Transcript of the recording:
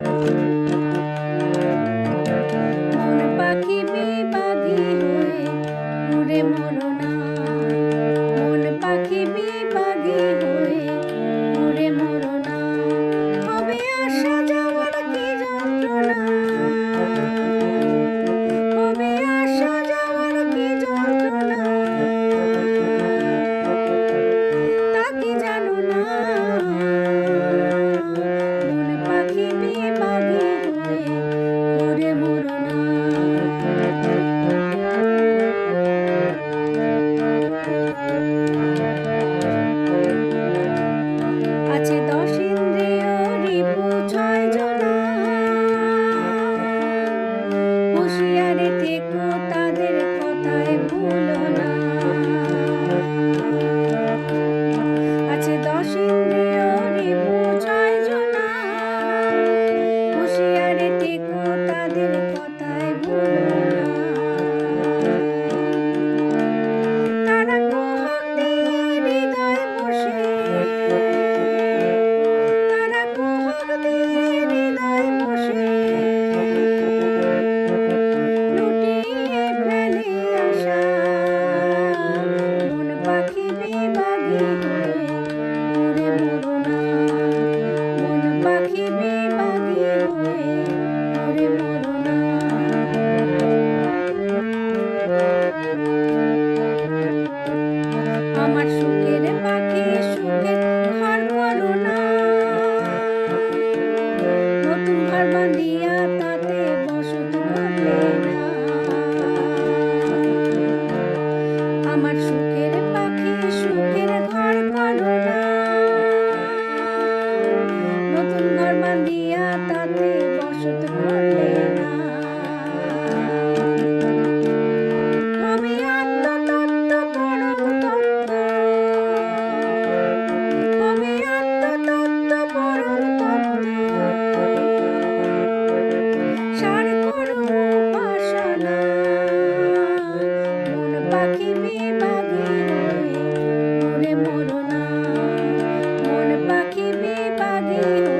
মন হুঁশিয়ারি থেকো Money. পাখি বিভাগে ওরে মরনা মন পাখি বিভাগে